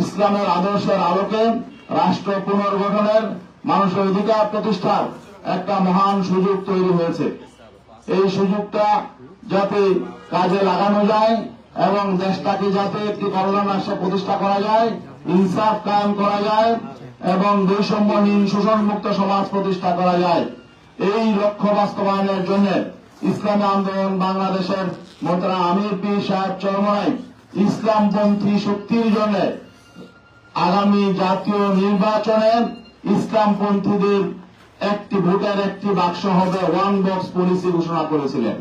ইসলামের আদর্শের আলোকে রাষ্ট্র পুনর্গঠনের মানুষের অধিকার প্রতিষ্ঠার একটা মহান সুযোগ তৈরি হয়েছে। এই সুযোগটা যাতে কাজে লাগানো যায় এবং দেশটাকে যাতে একটি কল্যাণ রাষ্ট্র প্রতিষ্ঠা করা যায়, ইনসাফ কায়েম করা যায় এবং বৈষম্যহীন শোষণ মুক্ত সমাজ প্রতিষ্ঠা করা যায়। এই লক্ষ্য বাস্তবায়নের জন্য ইসলামী আন্দোলন বাংলাদেশের মোতরা আমির পীর সাহেব চরমরাই ইসলামপন্থী শক্তির জন্য আগামী জাতীয় নির্বাচনে ইসলামপন্থীদের একটি ভোটের একটি বাক্স হবে ওয়ান বক্স পলিসি ঘোষণা করেছিলেন।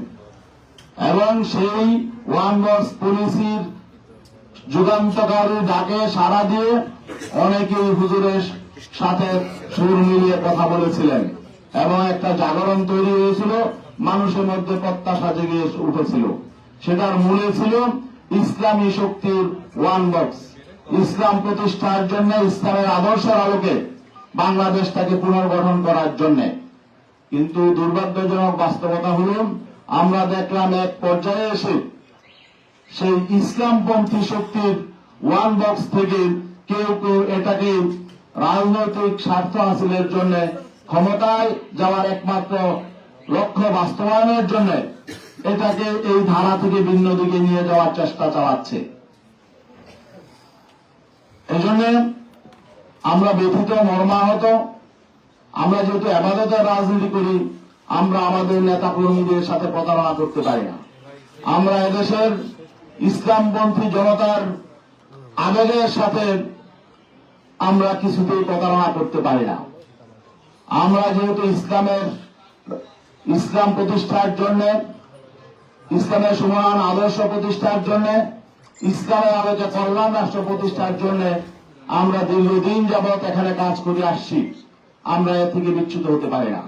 এবং সেই ওয়ান বক্স পলিসির যুগান্তকারী ডাকে সাড়া দিয়ে অনেকেই হুজুরের সাথে সুর মিলিয়ে কথা বলেছিলেন এবং একটা জাগরণ তৈরি হয়েছিল, মানুষের মধ্যে প্রত্যাশা জেগে উঠেছিল। সেটার মূলে ছিল ইসলামী শক্তির ওয়ান বক্স। ইসলাম প্রতিষ্ঠার জন্য ইসলামের আদর্শের আলোকে বাংলাদেশটাকে পুনর্গঠন করার জন্য। কিন্তু দুর্ভাগ্যজনক বাস্তবতা হল, আমরা দেখলাম এক পর্যায়ে এসে সেই ইসলামপন্থী শক্তির ওয়ান বক্স থেকে কেউ কেউ এটাকে রাজনৈতিক স্বার্থ হাসিলের জন্য, ক্ষমতায় যাওয়ার একমাত্র লক্ষ্য বাস্তবায়নের জন্য এটাকে এই ধারা থেকে ভিন্ন দিকে নিয়ে যাওয়ার চেষ্টা চালাচ্ছে। এজন্য আমরা ব্যথিত, মর্মাহত, আমরা যেহেতু আবাদতের রাজনীতি করি, আমরা আমাদের নেতা কর্মীদের সাথে প্রতারণা করতে পারি না। আমরা এদেশের ইসলামপন্থী জনতার আবেগের সাথে আমরা কিছুতেই প্রতারণা করতে পারি না। আমরা যেহেতু ইসলামের, ইসলাম প্রতিষ্ঠার জন্য, ইসলামের সমান আদর্শ প্রতিষ্ঠার জন্য ইসলামের আলোকে কল্যাণ রাষ্ট্র প্রতিষ্ঠার জন্য আমরা দীর্ঘদিন যাবৎ এখানে কাজ করে আসছি। আমরা এর থেকে বিচ্ছুত হতে পারি না।